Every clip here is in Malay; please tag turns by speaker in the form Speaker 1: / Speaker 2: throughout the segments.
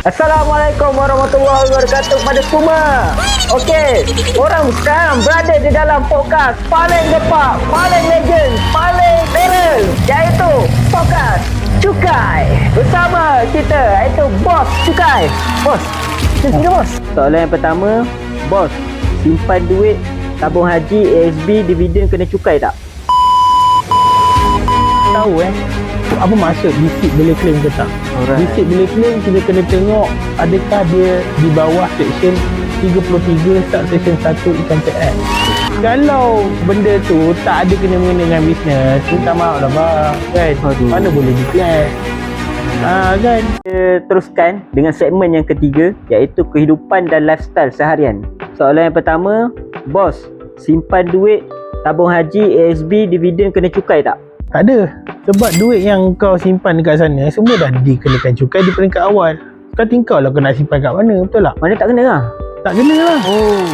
Speaker 1: Assalamualaikum warahmatullahi wabarakatuh pada semua. Okey, orang sekarang berada di dalam podcast paling gepak, paling legend, paling viral iaitu podcast Cukai. Bersama kita iaitu Bos Cukai. Bos, sini bos. Soalan yang pertama, Bos, simpan duit tabung haji, ASB, dividen kena cukai tak?
Speaker 2: tahu eh apa maksud receipt boleh claim ke tak
Speaker 1: Alright.
Speaker 2: receipt boleh claim kita kena tengok adakah dia di bawah section 33 start section 1 ikan TS kalau benda tu tak ada kena-mengena dengan bisnes minta maaf lah bang kan
Speaker 1: Aduh.
Speaker 2: mana boleh declare Ah kan
Speaker 1: Kita teruskan dengan segmen yang ketiga iaitu kehidupan dan lifestyle seharian. Soalan yang pertama, bos, simpan duit tabung haji, ASB, dividen kena cukai tak?
Speaker 2: tak ada sebab duit yang kau simpan dekat sana semua dah dikenakan cukai di peringkat awal kau lah kau nak simpan kat mana betul tak
Speaker 1: Mana tak kena lah?
Speaker 2: tak kena lah
Speaker 1: Oh.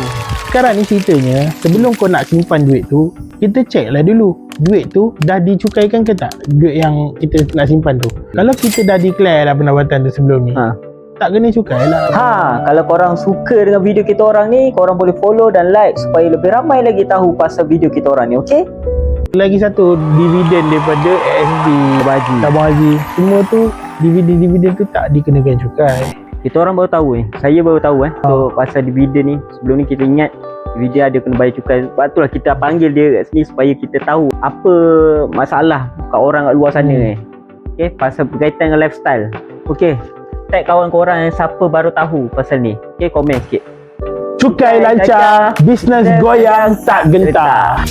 Speaker 2: sekarang ni ceritanya sebelum kau nak simpan duit tu kita check lah dulu duit tu dah dicukaikan ke tak duit yang kita nak simpan tu kalau kita dah declare lah pendapatan tu sebelum ni
Speaker 1: Ha.
Speaker 2: tak kena cukai lah
Speaker 1: Ha, kalau korang suka dengan video kita orang ni, korang boleh follow dan like supaya lebih ramai lagi tahu pasal video kita orang ni, okey?
Speaker 2: Lagi satu dividen daripada ASB
Speaker 1: Haji.
Speaker 2: tabung haji semua tu dividen-dividen tu tak dikenakan cukai
Speaker 1: Kita orang baru tahu eh. Saya baru tahu eh. So, pasal dividen ni, sebelum ni kita ingat dividen ada kena bayar cukai. Sebab itulah kita panggil dia kat sini supaya kita tahu apa masalah kat orang kat luar sana
Speaker 2: Hmm.
Speaker 1: eh. Okay, pasal berkaitan dengan lifestyle. Okay, tag kawan korang yang siapa baru tahu pasal ni. Okay, komen sikit.
Speaker 2: cukai lancar bisnes goyang tak gentar